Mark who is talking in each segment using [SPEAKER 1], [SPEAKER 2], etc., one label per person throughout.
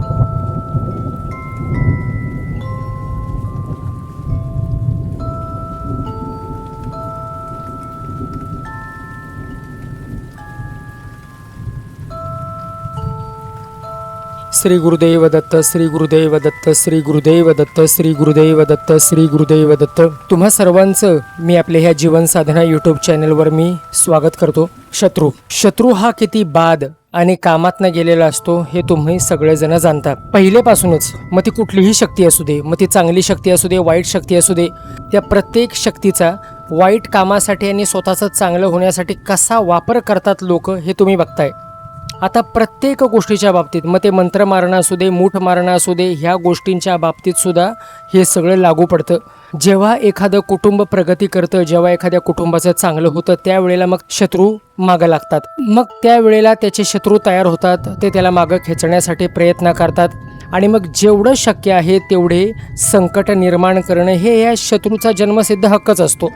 [SPEAKER 1] Thank you. Shri Gurudev Datta Shri Gurudev Datta Shri Gurudev Datta Shri Gurudev Datta Shri Gurudev Datta. तुम्हा सर्वांचं मी आपल्या ह्या जीवन साधना यूट्यूब चॅनलवर मी स्वागत करतो. शत्रू. शत्रू हा किती बाद आणि कामातनं गेलेला असतो हे तुम्ही सगळेजण जाणता. पहिलेपासूनच मग ती कुठलीही शक्ती असू दे मग ती चांगली शक्ती असू दे वाईट शक्ती असू दे त्या प्रत्येक शक्तीचा वाईट कामासाठी आणि स्वतःचं चांगलं होण्यासाठी कसा वापर करतात लोक हे तुम्ही बघताय. आता प्रत्येक गोष्टीच्या बाबतीत मग ते मंत्र मारणं असू दे मूठ मारणं असू दे ह्या गोष्टींच्या बाबतीत सुद्धा हे सगळं लागू पडतं. जेव्हा एखादं कुटुंब प्रगती करतं जेव्हा एखाद्या कुटुंबाचं चांगलं होतं त्यावेळेला मग शत्रू मागं लागतात. मग त्यावेळेला त्याचे शत्रू तयार होतात ते त्याला मागं खेचण्यासाठी प्रयत्न करतात. आणि मग जेवढं शक्य आहे तेवढे संकट निर्माण करणं हे या शत्रूचा जन्मसिद्ध हक्कच असतो.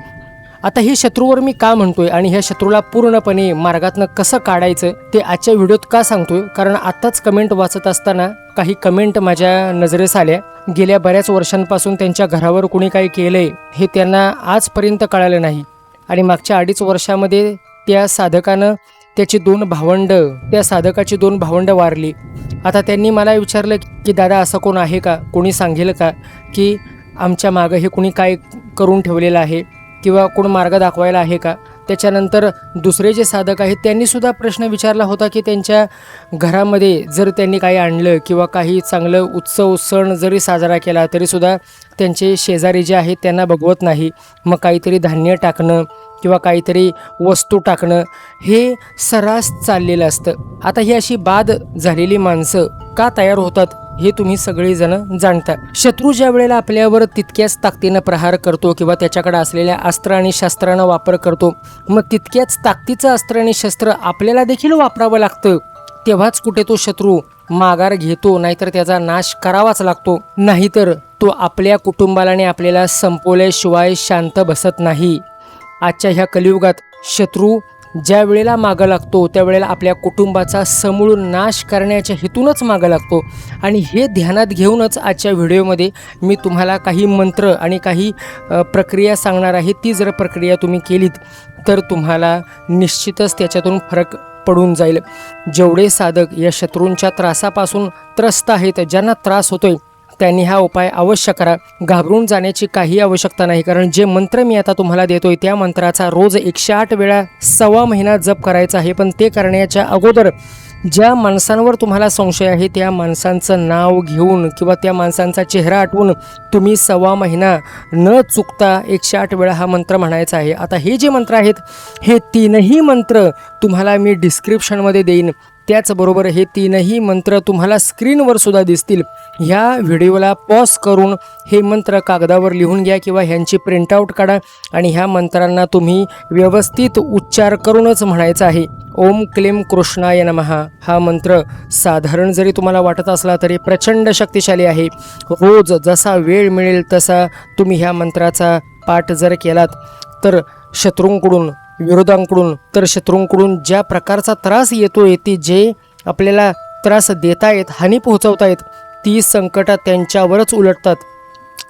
[SPEAKER 1] आता हे शत्रूवर मी का म्हणतोय आणि ह्या शत्रूला पूर्णपणे मार्गातनं कसं काढायचं ते आजच्या व्हिडिओत का सांगतोय? कारण आत्ताच कमेंट वाचत असताना काही कमेंट माझ्या नजरेस आल्या. गेल्या बऱ्याच वर्षांपासून त्यांच्या घरावर कुणी काही केलंय हे त्यांना आजपर्यंत कळालं नाही. आणि मागच्या अडीच वर्षामध्ये त्या साधकानं त्याची दोन भावंड त्या साधकाची दोन भावंड वारली. आता त्यांनी मला विचारलं की दादा असं कोण आहे का? कोणी सांगेल का की आमच्या मागं हे कुणी काय करून ठेवलेलं आहे? किंवा कोण मार्ग दाखवायला आहे का? त्याच्यानंतर दुसरे जे साधक आहेत त्यांनीसुद्धा प्रश्न विचारला होता की त्यांच्या घरामध्ये जर त्यांनी काही आणलं किंवा काही चांगलं उत्सव सण जरी साजरा केला तरीसुद्धा त्यांचे शेजारी जे आहेत त्यांना बघवत नाही. मग काहीतरी धान्य टाकणं किंवा काहीतरी वस्तू टाकणं हे सर्रास चाललेलं असतं. आता ही अशी बाद झालेली माणसं का तयार होतात? हे तुम्ही सगळेजण जाणता. शत्रू ज्या वेळेला आपल्यावर तितक्याच ताकदीनं प्रहार करतो किंवा त्याच्याकडे असलेल्या अस्त्र आणि शस्त्रांना वापर करतो मग तितक्याच ताकदीचं अस्त्र आणि शस्त्र आपल्याला देखील वापरावं लागतं. तेव्हाच कुठे तो शत्रू माघार घेतो नाहीतर त्याचा नाश करावाच लागतो. नाहीतर तो आपल्या कुटुंबाला आणि आपल्याला संपवल्याशिवाय शांत बसत नाही. आजच्या ह्या कलियुगात शत्रू ज्या वेळेला मागं लागतो त्यावेळेला आपल्या कुटुंबाचा समूळ नाश करण्याच्या हेतूनच मागं लागतो. आणि हे ध्यानात घेऊनच आजच्या व्हिडिओमध्ये मी तुम्हाला काही मंत्र आणि काही प्रक्रिया सांगणार आहे. ती जर प्रक्रिया तुम्ही केलीत तर तुम्हाला निश्चितच त्याच्यातून फरक पडून जाईल. जेवढे साधक या शत्रूंच्या त्रासापासून त्रस्त आहेत ज्यांना त्रास होतोय त्यांनी हा उपाय अवश्य करा. घाबरून जाण्याची काही आवश्यकता नाही कारण जे मंत्र मी आता तुम्हाला देतोय त्या मंत्राचा रोज एकशे आठ वेळा सव्वा महिना जप करायचा आहे. पण ते करण्याच्या अगोदर ज्या माणसांवर तुम्हाला संशय आहे त्या माणसांचं नाव घेऊन किंवा त्या माणसांचा चेहरा आठवून तुम्ही सव्वा महिना न चुकता एकशे आठ वेळा हा मंत्र म्हणायचा आहे. आता हे जे मंत्र आहेत हे तीनही मंत्र तुम्हाला मी डिस्क्रिप्शनमध्ये देईन. त्याचबरोबर हे तीनही मंत्र तुम्हाला स्क्रीनवर सुद्धा दिसतील. ह्या व्हिडिओला पॉज करून हे मंत्र कागदावर लिहून घ्या किंवा ह्यांची प्रिंटआउट काढा आणि ह्या मंत्रांना तुम्ही व्यवस्थित उच्चार करूनच म्हणायचं आहे. ओम क्लीम कृष्णाय नमहा हा मंत्र साधारण जरी तुम्हाला वाटत असला तरी प्रचंड शक्तिशाली आहे. रोज जसा वेळ मिळेल तसा तुम्ही ह्या मंत्राचा पाठ जर केलात तर शत्रूंकडून विरोधांकडून तर शत्रूंकडून ज्या प्रकारचा त्रास येतोय ते जे आपल्याला त्रास देतायत हानी पोहोचवतायत ती संकटं त्यांच्यावरच उलटतात.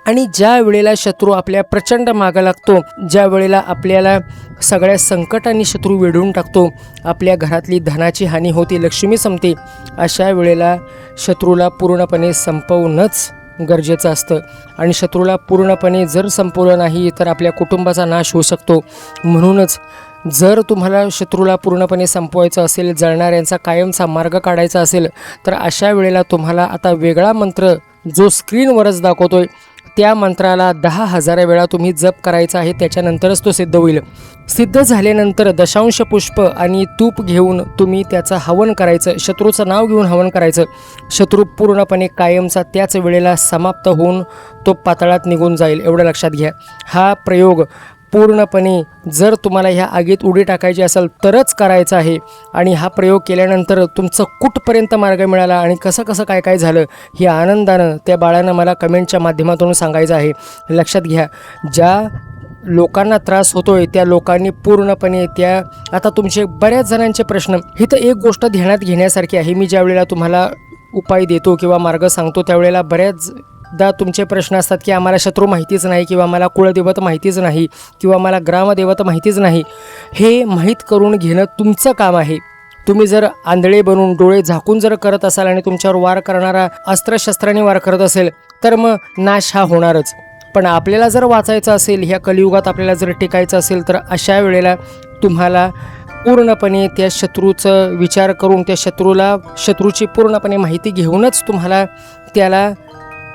[SPEAKER 1] आणि ज्या वेळेला शत्रू आपल्या प्रचंड मागा लागतो ज्या वेळेला आपल्याला सगळ्या संकटांनी शत्रू वेढून टाकतो आपल्या घरातली धनाची हानी होते लक्ष्मी संपते अशा वेळेला शत्रूला पूर्णपणे संपवूनच गरजेचं असतं. आणि शत्रूला पूर्णपणे जर संपवलं नाही तर आपल्या कुटुंबाचा नाश होऊ शकतो. म्हणूनच जर तुम्हाला शत्रूला पूर्णपणे संपवायचं असेल जळणाऱ्यांचा कायमचा मार्ग काढायचा असेल तर अशा वेळेला तुम्हाला आता वेगळा मंत्र जो स्क्रीनवरच दाखवतोय त्या मंत्राला दहा हजार वेळा तुम्ही जप करायचा आहे त्याच्यानंतरच तो सिद्ध होईल. सिद्ध झाल्यानंतर दशांश पुष्प आणि तूप घेऊन तुम्ही त्याचं हवन करायचं शत्रूचं नाव घेऊन हवन करायचं. शत्रू पूर्णपणे कायमचा त्याच वेळेला समाप्त होऊन तो पातळात निघून जाईल. एवढं लक्षात घ्या. हा प्रयोग पूर्णपणे जर तुम्हाला ह्या आगीत उडी टाकायची असेल तरच करायचं आहे. आणि हा प्रयोग केल्यानंतर तुमचं कुठपर्यंत मार्ग मिळाला आणि कसं कसं काय काय झालं हे आनंदानं त्या बाळानं मला कमेंटच्या माध्यमातून सांगायचं आहे. लक्षात घ्या ज्या लोकांना त्रास होतोय त्या लोकांनी पूर्णपणे त्या आता तुमचे बऱ्याच जणांचे प्रश्न ही तर एक गोष्ट ध्यानात घेण्यासारखी आहे. मी ज्या वेळेला तुम्हाला उपाय देतो किंवा मार्ग सांगतो त्यावेळेला बऱ्याच दा तुमचे प्रश्न असतात की आम्हाला शत्रू माहितीच नाही किंवा मला कुळदेवत माहितीच नाही किंवा मला ग्रामदेवत माहितीच नाही हे माहीत करून घेणं तुमचं काम आहे. तुम्ही जर आंधळे बनून डोळे झाकून जर करत असाल आणि तुमच्यावर वार करणारा अस्त्रशस्त्राने वार करत असेल तर मग नाश हा होणारच. पण आपल्याला जर वाचायचं असेल ह्या कलियुगात आपल्याला जर टिकायचं असेल तर अशा वेळेला तुम्हाला पूर्णपणे त्या शत्रूचं विचार करून त्या शत्रूला शत्रूची पूर्णपणे माहिती घेऊनच तुम्हाला त्याला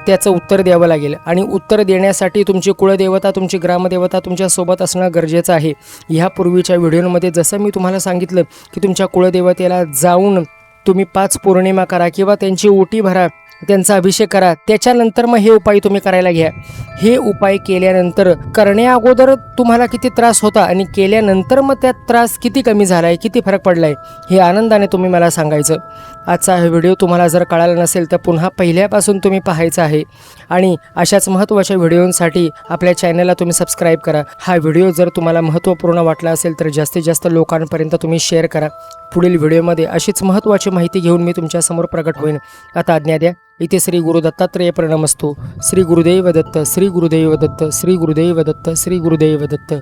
[SPEAKER 1] त्याचं उत्तर द्यावं लागेल. आणि उत्तर देण्यासाठी तुमची कुळदेवता तुमची ग्रामदेवता तुमच्यासोबत असणं गरजेचं आहे. ह्या पूर्वीच्या व्हिडिओमध्ये जसं मी तुम्हाला सांगितलं की तुमच्या कुळदेवतेला जाऊन तुम्ही पाच पौर्णिमा करा किंवा त्यांची ओटी भरा. त्यांचा अभिषेक करा. त्याच्यानंतर मग हे उपाय तुम्ही करायला घ्या. हे उपाय केल्यानंतर करण्या अगोदर तुम्हाला किती त्रास होता आणि केल्यानंतर मग त्यात त्रास किती कमी झाला आहे किती फरक पडला आहे हे आनंदाने तुम्ही मला सांगायचं. आजचा हा व्हिडिओ तुम्हाला जर कळाला नसेल तर पुन्हा पहिल्यापासून तुम्ही पाहायचा आहे. आणि अशाच महत्त्वाच्या व्हिडिओंसाठी आपल्या चॅनलला तुम्ही सबस्क्राईब करा. हा व्हिडिओ जर तुम्हाला महत्त्वपूर्ण वाटला असेल तर जास्तीत जास्त लोकांपर्यंत तुम्ही शेअर करा. पुढील व्हिडिओमध्ये अशीच महत्त्वाची माहिती घेऊन मी तुमच्यासमोर प्रकट होईन. आता आज्ञा द्या. इथे श्री गुरु दत्तात्रेय प्रणमस्तू. श्री गुरुदैव दत्त श्री गुरुदैव दत्त श्री गुरुदैव दत्त श्री गुरुदैव दत्त.